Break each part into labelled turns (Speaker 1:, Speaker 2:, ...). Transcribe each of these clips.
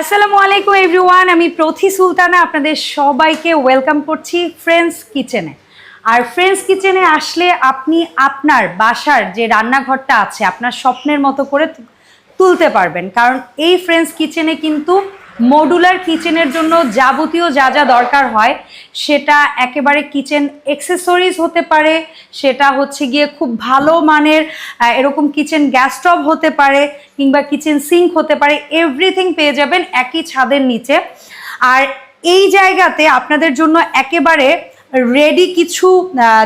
Speaker 1: আসসালামু আলাইকুম এভরিওয়ান আমি প্রথি সুলতানা, আপনাদের সবাইকে ওয়েলকাম করছি ফ্রেন্ডস কিচেনে আর ফ্রেন্ডস কিচেনে আসলে আপনি আপনার বাসার যে রান্নাঘরটা আছে, আপনার স্বপ্নের মতো করে তুলতে পারবেন। কারণ এই ফ্রেন্ডস কিচেনে কিন্তু মডুলার কিচেনের জন্য যাবতীয় যা যা দরকার হয়, সেটা একেবারে কিচেন এক্সেসরিজ হতে পারে, সেটা হচ্ছে গিয়ে খুব ভালো মানের এরকম কিচেন গ্যাস স্টভ হতে পারে কিংবা কিচেন সিঙ্ক হতে পারে এভরিথিং পেয়ে যাবেন একই ছাদের নিচে। আর এই জায়গাতে আপনাদের জন্য একেবারে রেডি কিছু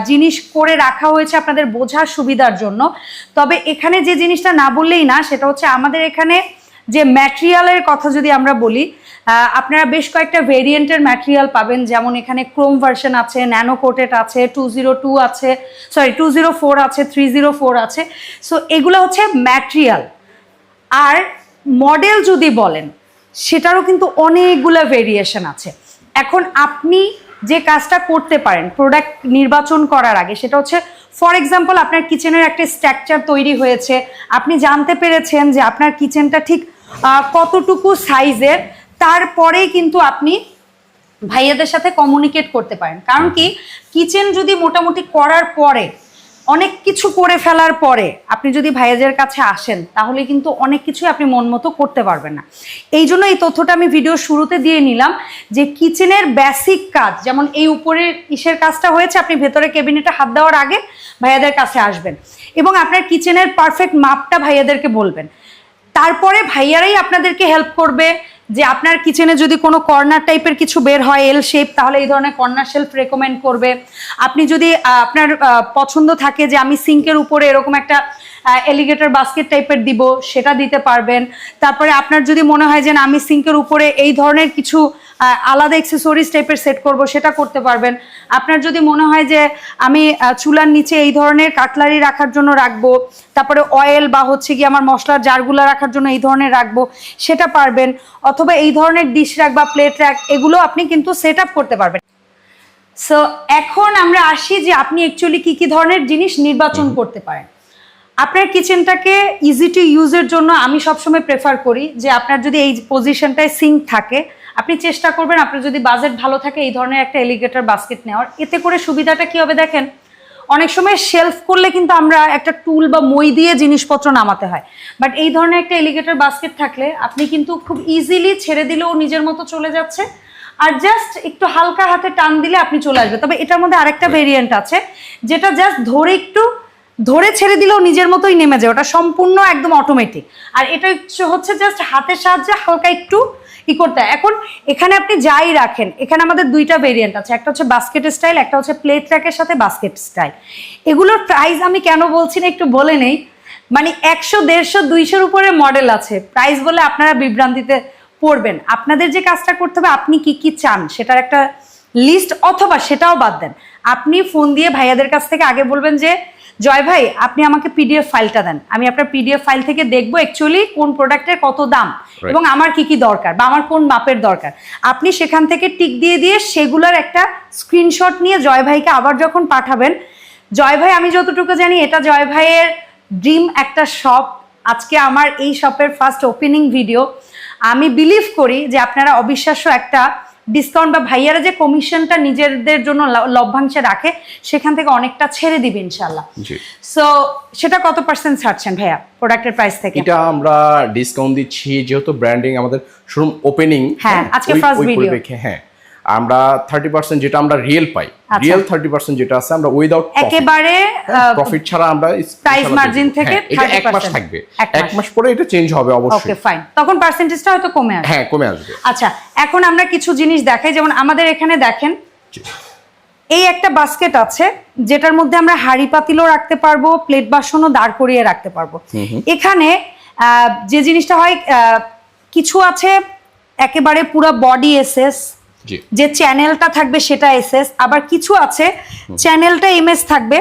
Speaker 1: জিনিস করে রাখা হয়েছে আপনাদের বোঝার সুবিধার জন্য। তবে এখানে যে জিনিসটা না বললেই না, সেটা হচ্ছে আমাদের এখানে যে ম্যাটেরিয়ালের কথা যদি আমরা বলি আপনারা বেশ কয়েকটা ভেরিয়েন্টের ম্যাটেরিয়াল পাবেন, যেমন এখানে ক্রোম ভার্সন আছে ন্যানো কোটেড আছে টু জিরো টু আছে সরি টু জিরো ফোর আছে থ্রি জিরো ফোর আছে। সো এগুলো হচ্ছে ম্যাটেরিয়াল আর মডেল যদি বলেন, সেটারও কিন্তু অনেকগুলো ভেরিয়েশন আছে। এখন আপনি যে কাজটা করতে পারেন প্রোডাক্ট নির্বাচন করার আগে, সেটা হচ্ছে ফর এক্সাম্পল আপনার কিচেনের একটা স্ট্রাকচার তৈরি হয়েছে। আপনি জানতে পেরেছেন যে আপনার কিচেনটা ঠিক কতটুকু সাইজের, তারপরেই কিন্তু আপনি ভাইয়াদের সাথে কমিউনিকেট করতে পারেন। কারণ কি কিচেন যদি মোটামুটি করার পরে, অনেক কিছু করে ফেলার পরে আপনি যদি ভাইয়াদের কাছে আসেন, তাহলে কিন্তু অনেক কিছুই আপনি মন মতো করতে পারবেন না। এই জন্য এই তথ্যটা আমি ভিডিও শুরুতে দিয়ে নিলাম যে কিচেনের বেসিক কাজ, যেমন এই উপরের ইসের কাজটা হয়েছে, আপনি ভেতরে কেবিনেটে হাত দেওয়ার আগে ভাইয়াদের কাছে আসবেন এবং আপনার কিচেনের পারফেক্ট মাপটা ভাইয়াদেরকে বলবেন। তারপরে ভাইয়ারাই আপনাদেরকে হেল্প করবে যে আপনার কিচেনে যদি কোনো কর্নার টাইপের কিছু বের হয় এল শেপ তাহলে এই ধরনের কর্নার শেলফ রেকমেন্ড করবে। আপনি যদি আপনার পছন্দ থাকে যে আমি সিঙ্কের উপরে এরকম একটা এলিগেটর বাস্কেট টাইপের দিব সেটা দিতে পারবেন। তারপরে আপনার যদি মনে হয় যে না, আমি সিঙ্কের উপরে এই ধরনের কিছু আলাদা এক্সেসরিজ টাইপের সেট করব, সেটা করতে পারবেন। আপনার যদি মনে হয় যে আমি চুলার নিচে এই ধরনের কাটলারি রাখার জন্য রাখব, তারপরে অয়েল বা হচ্ছে কি আমার মশলার জারগুলো রাখার জন্য এই ধরনের রাখব, সেটা পারবেন। অথবা এই ধরনের ডিশ রাখ বা প্লেট রাখ এগুলো আপনি কিন্তু সেট করতে পারবেন। সো এখন আমরা আসি যে আপনি অ্যাকচুয়ালি কি কি ধরনের জিনিস নির্বাচন করতে পারেন। আপনার কিচেনটাকে ইজি টু ইউজের জন্য আমি সবসময় প্রেফার করি যে আপনার যদি এই পজিশনটায় সিঙ্ক থাকে আপনি চেষ্টা করবেন আপনার যদি বাজেট ভালো থাকে এই ধরনের একটা এলিগেটর বাস্কেট নেওয়ার। এতে করে সুবিধাটা কি হবে দেখেন অনেক সময় শেলফ করলে কিন্তু আমরা একটা টুল বা মই দিয়ে জিনিসপত্র নামাতে হয়। বাট এই ধরনের একটা এলিগেটর বাস্কেট থাকলে আপনি কিন্তু খুব ইজিলি ছেড়ে দিলেও নিজের মতো চলে যাচ্ছে। আর জাস্ট একটু হালকা হাতে টান দিলে আপনি চলে আসবে তবে এটার মধ্যে আরেকটা ভেরিয়েন্ট আছে যেটা জাস্ট ধরে একটু ধরে ছেড়ে দিলেও নিজের মতোই নেমে যায়। ওটা সম্পূর্ণ একদম অটোমেটিক আর এটা হচ্ছে- হচ্ছে জাস্ট হাতের সাহায্যে হালকা একটু ই করতে এখন এখানে আপনি যাই রাখেন, এখানে আমাদের দুইটা ভেরিয়েন্ট আছে, একটা হচ্ছে বাস্কেট স্টাইল একটা হচ্ছে প্লেট র্যাকের সাথে বাস্কেট স্টাইল এগুলোর প্রাইস আমি কেন বলছি না একটু বলে নেই মানে একশো, দেড়শো, দুইশোর উপরে মডেল আছে। প্রাইস বলে আপনারা বিভ্রান্তিতে পড়বেন। আপনাদের যে কাজটা করতে হবে, আপনি কি কি চান সেটার একটা লিস্ট অথবা সেটাও বাদ দেন। আপনি ফোন দিয়ে ভাইয়াদের কাছ থেকে আগে বলবেন যে জয় ভাই আপনি আমাকে পিডিএফ ফাইলটা দেন। আমি আপনার পিডিএফ ফাইল থেকে দেখব অ্যাকচুয়ালি কোন প্রোডাক্টের কত দাম এবং আমার কি কি দরকার বা আমার কোন মাপের দরকার। আপনি সেখান থেকে টিক দিয়ে দিয়ে সেগুলোর একটা স্ক্রিনশট নিয়ে জয় ভাইকে আবার যখন পাঠাবেন জয় ভাই আমি যতটুকু জানি এটা জয় ভাইয়ের ড্রিম একটা শপ আজকে আমার এই শপের ফার্স্ট ওপেনিং ভিডিও আমি বিলিভ করি যে আপনারা অবিশ্বাস্য একটা ডিসকাউন্ট বা ভাইয়ারা যে কমিশনটা নিজেদের জন্য লভ্যাংশে রাখে সেখান থেকে অনেকটা ছেড়ে দিবে ইনশাল্লাহ
Speaker 2: জি।
Speaker 1: সো সেটা কত পার্সেন্ট ছাড়ছেন ভাইয়া প্রোডাক্টের প্রাইস থেকে?
Speaker 2: এটা আমরা ডিসকাউন্ট দিচ্ছি যেহেতু ব্র্যান্ডিং আমাদের শোরুম ওপেনিং
Speaker 1: হ্যাঁ, আজকে ফার্স্ট ভিডিও
Speaker 2: হ্যাঁ। আমরা থার্টি পার্সেন্ট যেটা আমরা রিয়েল পাই। রিয়েল থার্টি পার্সেন্ট যেটা আছে আমরা উইদাউট
Speaker 1: একেবারে
Speaker 2: প্রফিট ছাড়া আমরা
Speaker 1: price margin থেকে।
Speaker 2: হ্যাঁ, এক মাস থাকবে।
Speaker 1: এক মাস।
Speaker 2: পরে এটা চেঞ্জ হবে অবশ্যই।
Speaker 1: ওকে ফাইন তখন পার্সেন্টেজটা হয়তো কমে আসবে।
Speaker 2: হ্যাঁ কমে আসবে।
Speaker 1: আচ্ছা এখন আমরা কিছু জিনিস দেখাই। যেমন আমাদের এখানে দেখেন এই একটা বাস্কেট আছে যেটার মধ্যে আমরা হাড়ি পাতিলও রাখতে পারব প্লেট বাসনও দাঁড় করিয়ে রাখতে পারব। এখানে আহ, যে জিনিসটা হয় আহ, কিছু আছে একেবারে পুরো বডি এসএস
Speaker 2: জি
Speaker 1: যে চ্যানেলটা থাকবে সেটা এসএস আবার কিছু আছে চ্যানেলটা এমএস থাকবে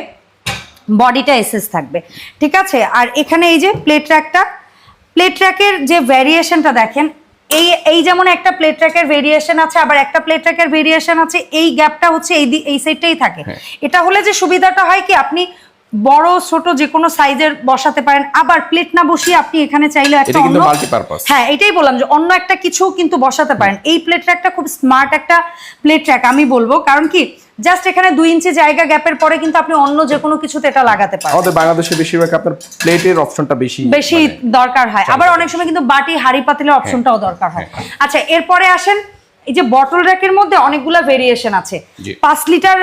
Speaker 1: বডিটা এসএস থাকবে ঠিক আছে? আর এখানে এই যে প্লেট ট্র্যাকটা প্লেট ট্র্যাকের যে ভ্যারিয়েশনটা দেখেন এই এই যেমন একটা প্লেট ট্র্যাকের ভেরিয়েশন আছে আবার একটা প্লেট ট্র্যাকের ভেরিয়েশন আছে এই গ্যাপটা হচ্ছে এই এই সাইডটাই থাকে।
Speaker 2: হ্যাঁ।
Speaker 1: এটা হলে যে সুবিধাটা হয় কি আপনি বড় ছোট যে কোনো সাইজের বসাতে পারেন। আবার প্লেট না বসিয়ে আপনি এখানে চাইলে একটা অন্য হ্যাঁ এটাই বললাম যে অন্য একটা কিছু কিন্তু বসাতে পারেন। এই প্লেট ট্র্যাকটা খুব স্মার্ট একটা প্লেট ট্র্যাক আমি বলব। কারণ কি? জাস্ট এখানে দুই ইঞ্চি জায়গা গ্যাপের পরে কিন্তু আপনি অন্য যে কোনো কিছুতে এটা লাগাতে পারেন।
Speaker 2: আমাদের বাংলাদেশে বেশিরভাগ আপনার প্লেটের অপশনটা বেশি
Speaker 1: বেশি
Speaker 2: মানে-
Speaker 1: দরকার হয়। আবার অনেক সময় কিন্তু বাটি হাড়ি পাতিলের অপশনটাও দরকার হয়। আচ্ছা এরপরে আসেন এই যে বটল র্যাকের মধ্যে অনেকগুলা ভেরিয়েশন আছে। পাঁচ লিটার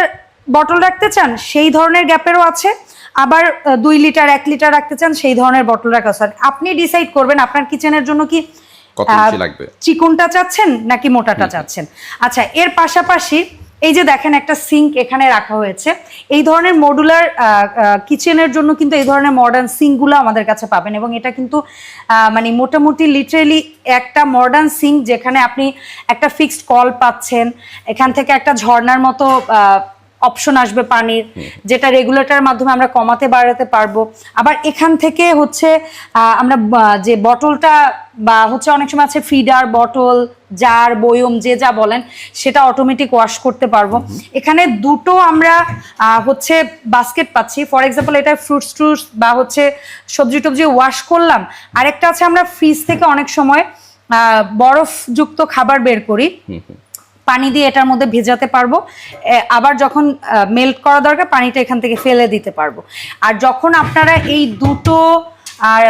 Speaker 1: বটল রাখতে চান সেই ধরনের গ্যাপেরও আছে। আবার দুই লিটার এক লিটার রাখতে চান সেই ধরনের বটল রাখা আছে আপনি ডিসাইড করবেন আপনার কিচেনের জন্য কি? চিকনটা চাচ্ছেন নাকি মোটাটা চাচ্ছেন? আচ্ছা এর পাশাপাশি এই যে দেখেন একটা সিঙ্ক এখানে রাখা হয়েছে এই ধরনের মডুলার কিচেনের জন্য কিন্তু এই ধরনের মডার্ন সিঙ্কগুলো আমাদের কাছে পাবেন এবং এটা কিন্তু মানে মোটামুটি লিটারেলি একটা মডার্ন সিঙ্ক যেখানে আপনি একটা ফিক্সড কল পাচ্ছেন এখান থেকে একটা ঝর্ণার মতো অপশন আসবে পানির যেটা রেগুলেটরের মাধ্যমে আমরা কমাতে বাড়াতে পারব। আবার এখান থেকে হচ্ছে আমরা যে বটলটা বা হচ্ছে অনেক সময় আছে ফিডার বটল জার বয়ম যে যা বলেন সেটা অটোমেটিক ওয়াশ করতে পারব। এখানে দুটো আমরা হচ্ছে বাস্কেট পাচ্ছি। ফর এক্সাম্পল এটা ফ্রুটস ট্রুটস বা হচ্ছে সবজি টবজি ওয়াশ করলাম। আরেকটা আছে আমরা ফ্রিজ থেকে অনেক সময় বরফযুক্ত খাবার বের করি। পানি দিয়ে এটার মধ্যে ভেজাতে পারব। আবার যখন মেল্ট করা দরকার, পানিটা এখান থেকে ফেলে দিতে পারব। আর যখন আপনারা এই দুটো, আর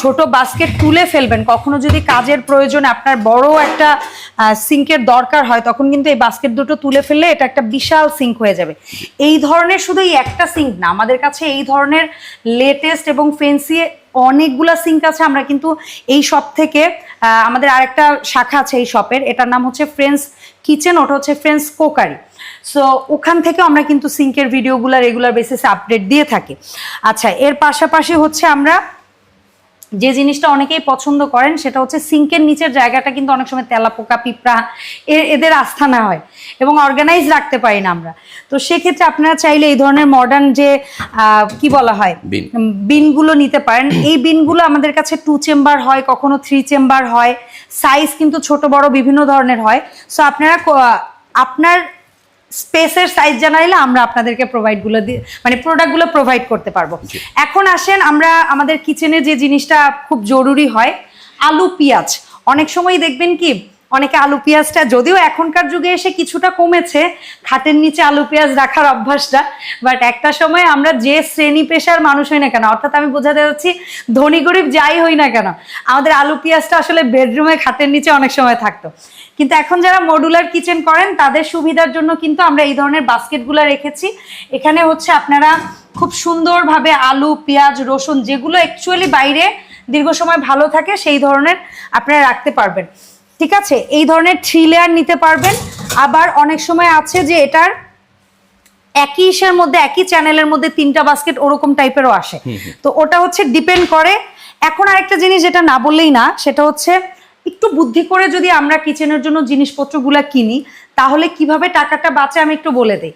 Speaker 1: ছোট বাস্কেট তুলে ফেলবেন, কখনো যদি কাজের প্রয়োজনে আপনার বড় একটা সিঙ্কের দরকার হয়, তখন কিন্তু এই বাস্কেট দুটো তুলে ফেললে এটা একটা বিশাল সিঙ্ক হয়ে যাবে। এই ধরনের শুধু এই একটা সিঙ্ক না, আমাদের কাছে এই ধরনের লেটেস্ট এবং ফেন্সি অনেকগুলা সিঙ্ক আছে, আমরা কিন্তু এই শপ থেকে আমাদের আরেকটা শাখা আছে এই শপের এটার নাম হচ্ছে ফ্রেন্ডস কিচেন ওটা হচ্ছে ফ্রেন্ডস কোকারি সো ওখান থেকে আমরা কিন্তু সিঙ্কের ভিডিওগুলো রেগুলার বেসিসে আপডেট দিয়ে থাকি। আচ্ছা এর পাশাপাশি হচ্ছে আমরা যে জিনিসটা অনেকেই পছন্দ করেন সেটা হচ্ছে সিঙ্কের নিচের জায়গাটা কিন্তু অনেক সময় তেলাপোকা পিঁপড়া এ- এদের আস্থানা হয় এবং অর্গানাইজ রাখতে পারি না আমরা। তো সেক্ষেত্রে আপনারা চাইলে এই ধরনের মডার্ন যে কি বলা হয়? বিনগুলো নিতে পারেন। এই বিনগুলো আমাদের কাছে টু চেম্বার হয় কখনো থ্রি চেম্বার হয়। সাইজ কিন্তু ছোট বড় বিভিন্ন ধরনের হয়। সো আপনারা আপনার স্পেসের সাইজ জানাইলে আমরা আপনাদেরকে প্রোভাইডগুলো দিয়ে মানে প্রোডাক্টগুলো প্রোভাইড করতে পারব। এখন আসেন আমরা আমাদের কিচেনে যে জিনিসটা খুব জরুরি হয় আলু পেঁয়াজ। অনেক সময় দেখবেন কি অনেকে আলু পেঁয়াজটা যদিও এখনকার যুগে এসে কিছুটা কমেছে খাটের নিচে আলু পেঁয়াজ রাখার অভ্যাসটা বাট একটা সময় আমরা যে শ্রেণি পেশার মানুষ হই না কেন অর্থাৎ আমি বোঝাতে যাচ্ছি ধনী গরিব যাই হই না কেন আমাদের আলু পেঁয়াজটা আসলে বেডরুমে খাটের নিচে অনেক সময় থাকতো। কিন্তু এখন যারা মডুলার কিচেন করেন তাদের সুবিধার জন্য কিন্তু আমরা এই ধরনের বাস্কেটগুলো রেখেছি। এখানে হচ্ছে আপনারা খুব সুন্দরভাবে আলু পেঁয়াজ রসুন যেগুলো অ্যাকচুয়ালি বাইরে দীর্ঘ সময় ভালো থাকে সেই ধরনের আপনারা রাখতে পারবেন। ঠিক আছে? এই ধরনের থ্রি লেয়ার নিতে পারবেন। আবার অনেক সময় আছে যে এটার একই ইসের মধ্যে একই চ্যানেলের মধ্যে তিনটা বাস্কেট ওরকম টাইপেরও আসে। তো ওটা হচ্ছে ডিপেন্ড করে। এখন আরেকটা জিনিস যেটা না বললেই না সেটা হচ্ছে একটু বুদ্ধি করে যদি আমরা কিচেনের জন্য জিনিসপত্রগুলা কিনি, তাহলে কীভাবে টাকাটা বাঁচে আমি একটু বলে দিই।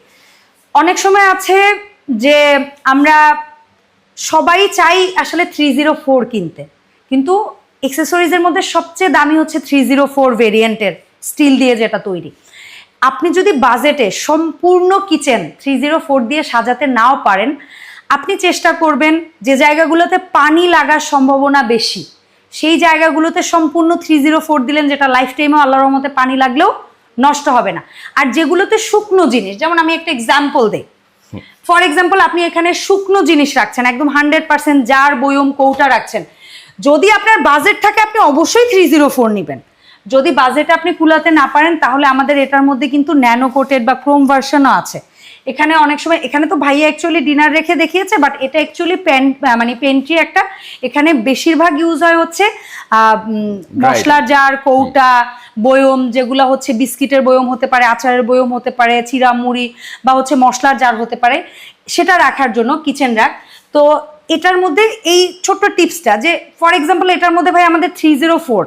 Speaker 1: অনেক সময় আছে যে আমরা সবাই চাই আসলে থ্রি জিরো ফোর কিনতে, কিন্তু এক্সেসরিজের মধ্যে সবচেয়ে দামি হচ্ছে থ্রি জিরো ফোর ভেরিয়েন্টের স্টিল দিয়ে যেটা তৈরি। আপনি যদি বাজেটে সম্পূর্ণ কিচেন থ্রি জিরো ফোর দিয়ে সাজাতে নাও পারেন, আপনি চেষ্টা করবেন যে জায়গাগুলোতে পানি লাগার সম্ভাবনা বেশি। সেই জায়গাগুলোতে সম্পূর্ণ থ্রি জিরো ফোর দিলেন যেটা লাইফ টাইমেও আল্লাহর রহমতে পানি লাগলেও নষ্ট হবে না। আর যেগুলোতে শুকনো জিনিস যেমন আমি একটা এক্সাম্পল দিই। ফর এক্সাম্পল আপনি এখানে শুকনো জিনিস রাখছেন একদম হান্ড্রেড পার্সেন্ট জার বয়ম কৌটা রাখছেন। যদি আপনার বাজেট থাকে আপনি অবশ্যই থ্রি জিরো ফোর নেবেন। যদি বাজেট আপনি কুলাতে না পারেন তাহলে আমাদের এটার মধ্যে কিন্তু ন্যানো কোটেড বা ক্রোম ভার্সনও আছে। এখানে অনেক সময় এখানে তো ভাইয়া অ্যাকচুয়ালি ডিনার রেখে দেখিয়েছে বাট এটা অ্যাকচুয়ালি পেন মানে পেন্ট্রি একটা এখানে বেশিরভাগ ইউজ হয় হচ্ছে মশলার জার কৌটা বয়ম যেগুলো হচ্ছে বিস্কিটের বয়ম হতে পারে আচারের বয়ম হতে পারে চিরা মুড়ি বা হচ্ছে মশলার জার হতে পারে সেটা রাখার জন্য কিচেন রাখ তো এটার মধ্যে এই ছোট্ট টিপসটা যে ফর এক্সাম্পল এটার মধ্যে ভাই আমাদের থ্রি জিরো ফোর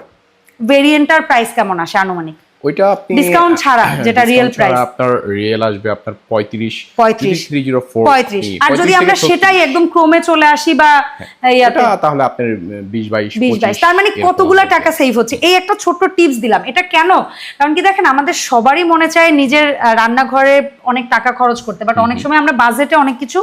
Speaker 1: ভেরিয়েন্টার প্রাইস কেমন আসে আনুমানিক?
Speaker 2: ওইটা আপনি
Speaker 1: Discount ছাড়া, যেটা
Speaker 2: discount
Speaker 1: real
Speaker 2: ছাড়া
Speaker 1: price।
Speaker 2: আপনার রিয়েল আসবে আপনার পঁয়ত্রিশ
Speaker 1: 35
Speaker 2: থ্রি জিরো ফোর
Speaker 1: পঁয়ত্রিশ আর যদি আমরা সেটাই একদম ক্রমে চলে আসি বা ইয়াতে।
Speaker 2: তাহলে আপনার বিশ বাইশ
Speaker 1: বিশ বাইশ। তার মানে কতগুলা টাকা সেভ হচ্ছে? এই একটা ছোট্ট টিপস দিলাম। এটা কেন? কারণ কি দেখেন আমাদের সবারই মনে চায় নিজের রান্নাঘরে অনেক টাকা খরচ করতে বাট অনেক সময় আমরা বাজেটে অনেক কিছু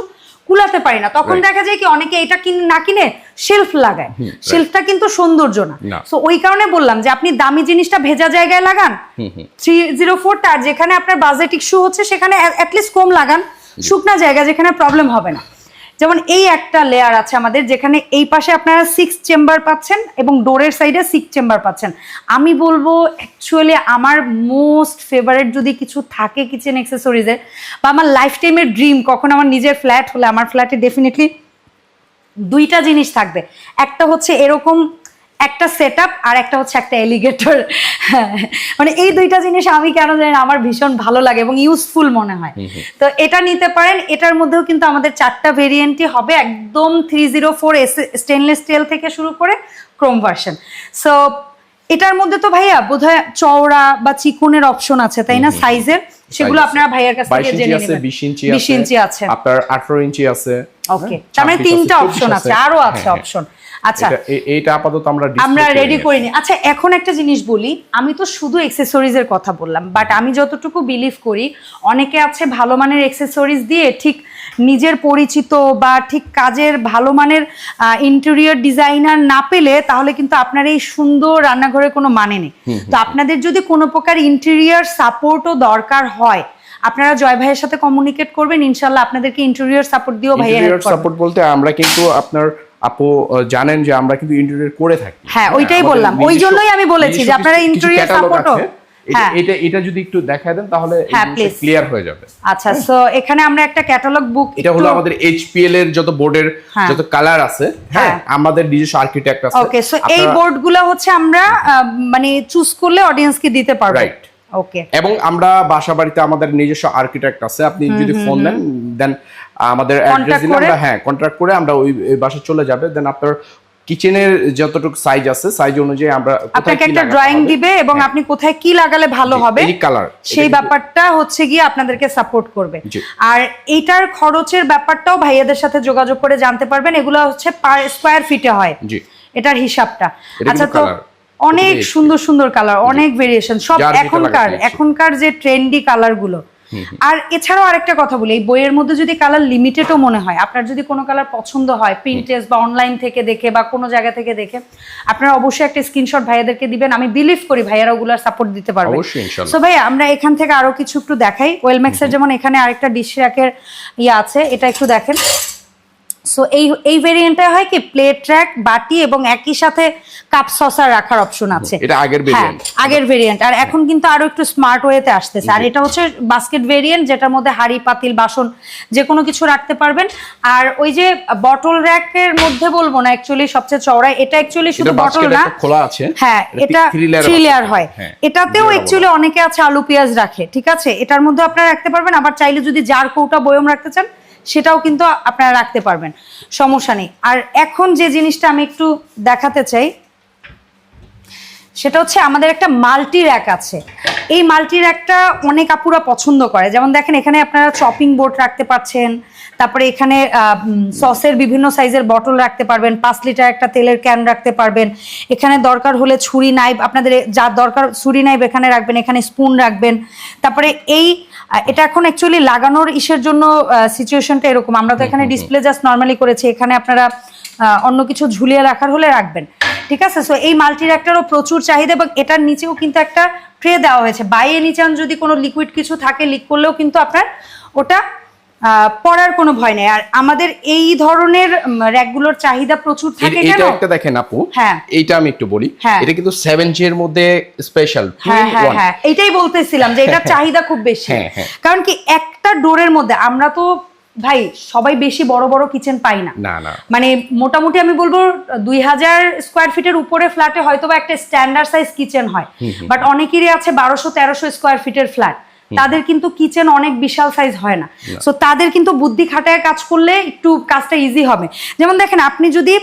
Speaker 1: কুলাতে পারি না। তখন দেখা যায় কি অনেকে এটা কিনে না কিনে শেলফ লাগায়। শেলফটা কিন্তু সৌন্দর্য না।
Speaker 2: না।
Speaker 1: তো ওই কারণে বললাম যে আপনি দামি জিনিসটা ভেজা জায়গায় লাগান থ্রি জিরো ফোরটা যেখানে আপনার বাজেট ইস্যু হচ্ছে সেখানে অ্যাটলিস্ট কম লাগান। শুকনা জায়গা যেখানে প্রবলেম হবে না। যেমন এই একটা লেয়ার আছে আমাদের, যেখানে এই পাশে আপনারা সিক্স চেম্বার পাচ্ছেন এবং ডোরের সাইডে সিক্স চেম্বার পাচ্ছেন। আমি বলব অ্যাকচুয়ালি আমার মোস্ট ফেভারেট যদি কিছু থাকে কিচেন অ্যাক্সেসরিজের বা আমার লাইফ টাইমের ড্রিম কখন আমার নিজের ফ্ল্যাট হলে, আমার ফ্ল্যাটে ডেফিনেটলি দুইটা জিনিস থাকবে। একটা হচ্ছে এরকম একটা সেট আর একটা হচ্ছে একটা এলিগেটর মানে এই দুইটা জিনিস আমি কেন জানি আমার ভীষণ ভালো লাগে এবং ইউজফুল মনে হয়। তো এটা নিতে পারেন এটার মধ্যেও কিন্তু আমাদের চারটা ভেরিয়েন্টই হবে একদম three zero four stainless steel থেকে শুরু করে ক্রোম ভার্সন সো এটার মধ্যে তো ভাইয়া বোধহয় চওড়া বা চিকনের অপশন আছে তাই না? সাইজের সেগুলো আপনারা ভাইয়ার কাছ থেকে জেনে নেবেন।
Speaker 2: বিশ ইঞ্চি
Speaker 1: বিশ ইঞ্চি আছে।
Speaker 2: আপনার আঠারো ইঞ্চি আছে
Speaker 1: ওকে
Speaker 2: হ্যাঁ,
Speaker 1: তার মানে তিনটা অপশন আছে। আরও আছে
Speaker 2: হ্যাঁ, হ্যাঁ।
Speaker 1: অপশন আচ্ছা
Speaker 2: এটা- এইটা আপাতত আমরা
Speaker 1: আমরা রেডি। করিনি। আচ্ছা এখন একটা জিনিস বলি আমি তো শুধু এক্সেসরিজ এর কথা বললাম বাট আমি যতটুকু বিলিভ করি অনেকে আছে ভালো মানের এক্সেসরিজ দিয়ে ঠিক নিজের পরিচিত বা ঠিক কাজের ভালো মানের ইন্টেরিয়র ডিজাইনার না পেলে তাহলে কিন্তু আপনার এই সুন্দর রান্নাঘরের কোনো মানে নেই। তো আপনাদের যদি কোনো প্রকার ইন্টেরিয়র সাপোর্টও দরকার হয় আপনারা জয় ভাইয়ের সাথে কমিউনিকেট করবেন ইনশাল্লাহ আপনাদেরকে ইন্টেরিয়র সাপোর্ট দিয়েও ভাইয়া
Speaker 2: সাপোর্ট বলতে আমরা কিন্তু আপনার আপু জানেন যে আমরা কিন্তু ইন্টেরিয়র করে থাকি
Speaker 1: হ্যাঁ, ওইটাই বললাম। ওই জন্যই আমি বলেছি যে আপনারা
Speaker 2: কিছু- কিছু
Speaker 1: interior
Speaker 2: catalog
Speaker 1: support ও-
Speaker 2: আছে। এটা-
Speaker 1: হ্যাঁ।
Speaker 2: এটা এটা যদি একটু দেখায় দেন তাহলে
Speaker 1: হ্যাঁ,
Speaker 2: ক্লিয়ার হয়ে যাবে
Speaker 1: আচ্ছা সো এখানে আমরা একটা ক্যাটালগ বুক
Speaker 2: এটা হলো আমাদের এইচপিএল এর যত বোর্ডের
Speaker 1: হ্যাঁ।
Speaker 2: যত কালার আছে হ্যাঁ
Speaker 1: হ্যাঁ।
Speaker 2: আমাদের নিজস্ব আর্কিটেক্ট আছে
Speaker 1: ওকে সো এই বোর্ডগুলো হচ্ছে আমরা মানে চুজ করলে অডিয়েন্সকে দিতে পারব
Speaker 2: Right.
Speaker 1: ওকে
Speaker 2: এবং আমরা বাসা বাড়িতে আমাদের নিজস্ব আর্কিটেক্ট আছে। আপনি যদি ফোন দেন দেন আমাদের অ্যাড্রেস দিলে আমরা হ্যাঁ কন্ট্রাক্ট করে আমরা ওই বাসা চলে যাবে। দেন আপনার কিচেনের যতটুকু সাইজ আছে সাইজ অনুযায়ী আমরা
Speaker 1: আপনাকে একটা ড্রয়িং দিবে এবং আপনি কোথায় কি লাগালে ভালো হবে
Speaker 2: কালার
Speaker 1: সেই ব্যাপারটা হচ্ছে গিয়ে আপনাদেরকে সাপোর্ট করবে। আর এইটার খরচের ব্যাপারটাও ভাইয়াদের সাথে যোগাযোগ করে জানতে পারবেন। এগুলো হচ্ছে পার স্কোয়ার ফিটে হয়।
Speaker 2: জি।
Speaker 1: এটার হিসাবটা। আচ্ছা তো। অনেক সুন্দর সুন্দর কালার অনেক ভেরিয়েশন সব এখনকার এখনকার যে ট্রেন্ডি কালারগুলো। আর এছাড়াও আরেকটা কথা বলি এই বইয়ের মধ্যে যদি কালার লিমিটেডও মনে হয় আপনার যদি কোনো কালার পছন্দ হয় প্রিন্টেস্ট বা অনলাইন থেকে দেখে বা কোনো জায়গা থেকে দেখে আপনারা অবশ্যই একটা স্ক্রিনশট ভাইয়াদেরকে দিবেন। আমি বিলিভ করি ভাইয়ারা ওগুলার সাপোর্ট দিতে পারবে। সো ভাই আমরা এখান থেকে আরও কিছু একটু দেখাই। ওয়েলম্যাক্সের যেমন এখানে আরেকটা ডিশ র্যাকের ইয়ে আছে এটা একটু দেখেন। সো এই এই ভেরিয়েন্টটা হয় কি প্লেট ট্র্যাক বাটি এবং একই সাথে কাপ সসার রাখার অপশন আছে।
Speaker 2: এটা আগের
Speaker 1: হ্যাঁ
Speaker 2: ভেরিয়েন্ট
Speaker 1: আগের ভেরিয়েন্ট আর এখন কিন্তু আরও একটু স্মার্ট ওয়েতে আসতেছে। আর এটা হচ্ছে বাস্কেট ভেরিয়েন্ট যেটার মধ্যে হাড়ি পাতিল বাসন যে কোনো কিছু রাখতে পারবেন। আর ওই যে বটল র্যাকের মধ্যে বলব না অ্যাকচুয়ালি সবচেয়ে চওড়া এটা অ্যাকচুয়ালি শুধু বটল না।
Speaker 2: খোলা আছে।
Speaker 1: হ্যাঁ এটা
Speaker 2: থ্রি লেয়ার
Speaker 1: হয়।
Speaker 2: হ্যাঁ,
Speaker 1: এটাতেও অ্যাকচুয়ালি অনেকে আছে আলু পেঁয়াজ রাখে ঠিক আছে? এটার মধ্যে আপনারা রাখতে পারবেন। আবার চাইলে যদি জার কৌটা বয়ম রাখতে চান সেটাও কিন্তু আপনারা রাখতে পারবেন, সমস্যা নেই। আর এখন যে জিনিসটা আমি একটু দেখাতে চাই, সেটা হচ্ছে আমাদের একটা মাল্টি র্যাক আছে। এই মাল্টি র্যাকটা অনেক আপুরা পছন্দ করে। যেমন দেখেন, এখানে আপনারা চপিং বোর্ড রাখতে পারছেন তারপরে এখানে সসের বিভিন্ন সাইজের বটল রাখতে পারবেন, পাঁচ লিটার একটা তেলের ক্যান রাখতে পারবেন। এখানে দরকার হলে ছুরি নাইফ, আপনাদের যা দরকার, ছুরি নাইফ এখানে রাখবেন, এখানে স্পুন রাখবেন। তারপরে এই এটা এখন অ্যাকচুয়ালি লাগানোর ইসের জন্য সিচুয়েশনটা এরকম। আমরা তো এখানে ডিসপ্লে জাস্ট নর্মালি করেছি, এখানে আপনারা অন্য কিছু ঝুলিয়ে রাখার হলে রাখবেন। ঠিক আছে? সো এই মাল্টি র্যাকটারও প্রচুর চাহিদা এবং এটার নিচেও কিন্তু একটা ট্রে দেওয়া হয়েছে। বাইরে নিচে যদি কোনো লিকুইড কিছু থাকে লিক করলেও কিন্তু আপনার ওটা পড়ার কোনো ভয় নেই। আর আমাদের এই ধরনের র্যাকগুলোর চাহিদা প্রচুর থাকে কেন
Speaker 2: এটা একটা দেখেন আপু
Speaker 1: হ্যাঁ।
Speaker 2: এইটা আমি একটু বলি।
Speaker 1: হ্যাঁ।
Speaker 2: এটা কিন্তু সেভেন জি এর মধ্যে স্পেশাল
Speaker 1: হ্যাঁ হ্যাঁ হ্যাঁ। এটাই বলতেছিলাম যে এটার চাহিদা খুব বেশি।
Speaker 2: হ্যাঁ।
Speaker 1: কারণ কি একটা ডোরের মধ্যে আমরা তো ভাই সবাই বেশি বড় বড় কিচেন পাই না।
Speaker 2: না না।
Speaker 1: মানে মোটামুটি আমি বলব দুই হাজার স্কোয়ার ফিটের উপরে ফ্ল্যাটে হয়তো বা একটা স্ট্যান্ডার্ড সাইজ কিচেন হয়। বাট অনেকেরই আছে বারোশো তেরোশো স্কোয়ার ফিটের ফ্ল্যাট তাদের কিন্তু কিচেন অনেক বিশাল সাইজ হয় না। সো তাদের কিন্তু বুদ্ধি খাটায় কাজ করলে একটু কাজটা ইজি হবে। যেমন দেখেন আপনি যদি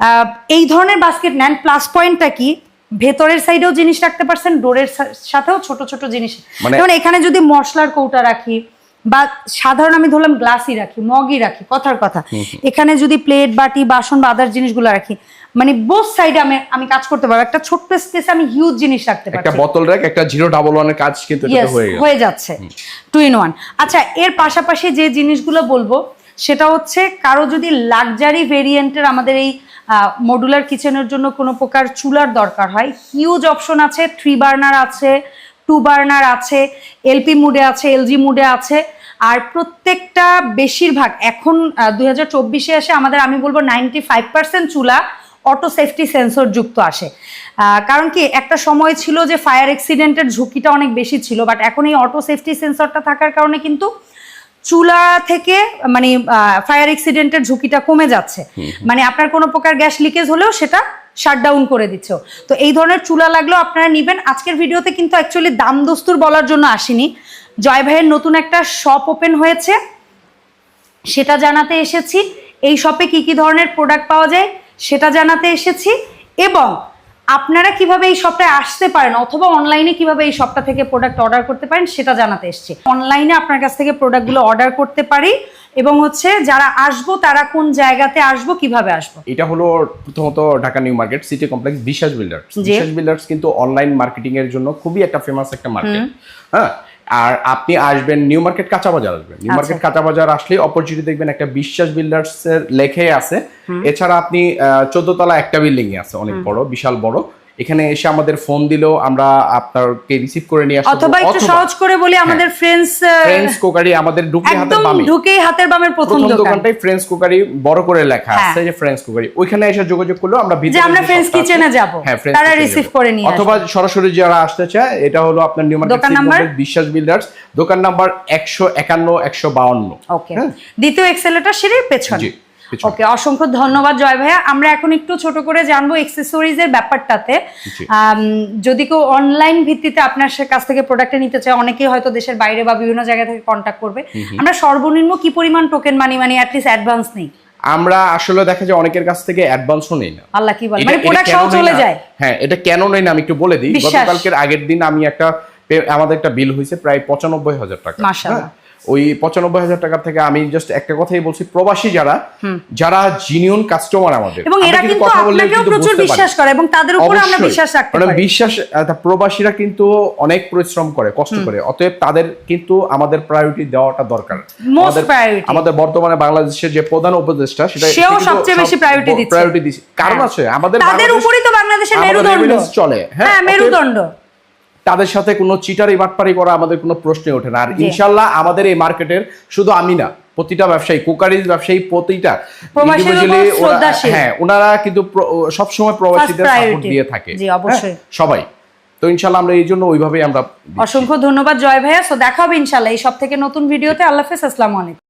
Speaker 1: আহ, এই ধরনের বাস্কেট নেন প্লাস পয়েন্টটা কি? ভেতরের সাইডেও জিনিস রাখতে পারছেন ডোরের সাথেও ছোট ছোট জিনিস।
Speaker 2: মানে-
Speaker 1: যেমন এখানে যদি মশলার কৌটা রাখি বা সাধারণ আমি ধরলাম গ্লাসই রাখি মগই রাখি কথার কথা। এখানে যদি প্লেট বাটি বাসন বা আদার জিনিসগুলো রাখি মানে বোথ সাইডে আমি আমি কাজ করতে পারব। একটা ছোট্ট স্পেসে আমি হিউজ জিনিস রাখতে
Speaker 2: একটা বোতল র্যাক একটা জিরো ডাবল ওয়ানের কাজ কিন্তু হয়ে
Speaker 1: হয়ে যাচ্ছে। টু ইন ওয়ান আচ্ছা এর পাশাপাশি যে জিনিসগুলো বলব সেটা হচ্ছে কারও যদি লাক্সারি ভেরিয়েন্টের আমাদের এই মডুলার কিচেনের জন্য কোনো প্রকার চুলার দরকার হয় হিউজ অপশন আছে থ্রি বার্নার আছে টু বার্নার আছে এলপি মুডে আছে এলজি মুডে আছে। আর প্রত্যেকটা বেশিরভাগ এখন দুই হাজার চব্বিশে এসে আমাদের আমি বলব নাইনটি ফাইভ পার্সেন্ট চুলা অটো সেফটি সেন্সর যুক্ত আসে। কারণ কি একটা সময় ছিল যে ফায়ার অ্যাক্সিডেন্টের ঝুঁকিটা অনেক বেশি ছিল বাট এখন এই অটো সেফটি সেন্সরটা থাকার কারণে কিন্তু চুলা থেকে মানে ফায়ার অ্যাক্সিডেন্টের ঝুঁকিটা কমে যাচ্ছে। মানে আপনার কোনো প্রকার গ্যাস লিকেজ হলেও সেটা শাটডাউন করে দিচ্ছ। তো এই ধরনের চুলা লাগলেও আপনারা নেবেন। আজকের ভিডিওতে কিন্তু অ্যাকচুয়ালি দাম দস্তুর বলার জন্য আসিনি। জয় ভাইয়ের নতুন একটা শপ ওপেন হয়েছে। সেটা জানাতে এসেছি। এই শপে কি কি ধরনের প্রোডাক্ট পাওয়া যায়, সেটা জানাতে এসেছি। এবং আপনারা কীভাবে এই শপটায় আসতে পারেন অথবা অনলাইনে কীভাবে এই শপটা থেকে প্রোডাক্ট অর্ডার করতে পারেন সেটা জানাতে এসছি। অনলাইনে আপনার কাছ থেকে প্রোডাক্টগুলো অর্ডার করতে পারি এবং হচ্ছে যারা আসব তারা কোন জায়গাতে আসব কীভাবে আসব?
Speaker 2: এটা হলো প্রথমত Dhaka new market city complex Biswas builders. Biswas builders কিন্তু অনলাইন মার্কেটিং এর জন্য খুবই একটা ফেমাস একটা মার্কেট হ্যাঁ? আর আপনি আসবেন নিউ মার্কেট কাঁচা বাজার আসবেন। নিউ। মার্কেট কাঁচা বাজার আসলে অপরচুনিটি দেখবেন একটা বিশ্বাস বিল্ডার্স এর লেখে আছে এছাড়া আপনি চোদ্দ তলা একটা বিল্ডিং এ আছে অনেক বড় বিশাল বড়। এখানে এসে আমাদের ফোন দিলেও আমরা আপনাকে রিসিভ করে নিয়ে আসব
Speaker 1: অথবা একটু সহজ করে বলি আমাদের ফ্রেন্ডস
Speaker 2: ফ্রেন্ডস কোকারি আমাদের ঢুকে হাতের
Speaker 1: একদম
Speaker 2: বামে
Speaker 1: ঢুকেই হাতের বামের প্রথম
Speaker 2: প্রথম
Speaker 1: দোকান
Speaker 2: দোকানটাই ফ্রেন্ডস কুকারি বড় করে লেখা
Speaker 1: হ্যাঁ।
Speaker 2: আছে যে ফ্রেন্ডস কুকারি ওইখানে এসে যোগাযোগ করলেও আমরা ভিতরে
Speaker 1: যে আমরা Kitchen এ যাব।
Speaker 2: হ্যাঁ,
Speaker 1: তারা
Speaker 2: যাব।
Speaker 1: করে নিয়ে
Speaker 2: অথবা সরাসরি যারা আসতে চায় এটা হলো আপনার নিউ মার্কেট
Speaker 1: দোকান নাম্বার?
Speaker 2: বিশ্বাস বিল্ডার্স দোকান নাম্বার একশো একান্ন একশো বাউন্ন
Speaker 1: ওকে দ্বিতীয় এক্সেলেটার সিঁড়ির পেছনে। ওকে অসংখ্য ধন্যবাদ জয় ভাইয়া। আমরা এখন একটু ছোট করে জানব এক্সেসরিজ এর ব্যাপারটাতে। যদি কেউ অনলাইন ভিত্তিতে আপনার কাছ থেকে প্রোডাক্টটা নিতে চায় অনেকেই হয়তো দেশের বাইরে বা বিভিন্ন জায়গা থেকে কন্ট্যাক্ট করবে। আমরা সর্বনিম্ন কি পরিমাণ টোকেন মানি মানে অ্যাটলিস্ট অ্যাডভান্স নেই?
Speaker 2: আমরা আসলে দেখা যায় অনেকের কাছ থেকে অ্যাডভান্সও নেই না।
Speaker 1: আল্লাহ কি বলে? মানে প্রোডাক্ট সহ চলে যায়।
Speaker 2: হ্যাঁ এটা কেন নেই না আমি একটু বলে দিই। গতকালকের আগের দিন আমি একটা আমাদের একটা বিল হয়েছে প্রায় পঁচানব্বই হাজার টাকা।
Speaker 1: মাশাআল্লাহ।
Speaker 2: ওই পঁচানব্বই হাজার টাকা থেকে আমি জাস্ট একটা কথাই বলছি প্রবাসী যারা যারা জিনিয়ন কাস্টমার আমাদের
Speaker 1: এবং এরা কিন্তু আপনাকেও প্রচুর বিশ্বাস করে এবং তাদের উপরে আমরা বিশ্বাস রাখতে পারি।
Speaker 2: বিশ্বাস প্রবাসীরা কিন্তু অনেক পরিশ্রম করে কষ্ট করে অতএব তাদের কিন্তু আমাদের প্রায়োরিটি দেওয়াটা দরকার। আমাদের- আমাদের বর্তমানে বাংলাদেশের যে প্রধান উপদেষ্টা সেটা
Speaker 1: সেও সবচেয়ে বেশি priority দিচ্ছে।
Speaker 2: priority দিচ্ছে। কারণ
Speaker 1: হ্যাঁ।
Speaker 2: আছে আমাদের
Speaker 1: তাদের উপরই তো বাংলাদেশের মেরুদণ্ড।
Speaker 2: চলে। হ্যাঁ
Speaker 1: হ্যাঁ মেরুদণ্ড।
Speaker 2: তাদের সাথে কোনো চিটারি বাটপারি করা আমাদের কোনো প্রশ্নই ওঠে না। আর ইনশাল্লাহ আমাদের এই মার্কেটের শুধু আমি না প্রতিটা ব্যবসায়ী কুকারিজ ব্যবসায়ী প্রতিটা। হ্যাঁ ওনারা কিন্তু সবসময় প্রবাসীদের সাপোর্ট দিয়ে থাকে। হ্যাঁ, সবাই। তো ইনশাল্লাহ আমরা এই জন্য ওইভাবেই আমরা
Speaker 1: অসংখ্য ধন্যবাদ জয় ভাইয়া। সো দেখা হবে ইনশাল্লাহ এই সব থেকে নতুন ভিডিওতে। আল্লাহ হাফেজ আসসালামু আলাইকুম।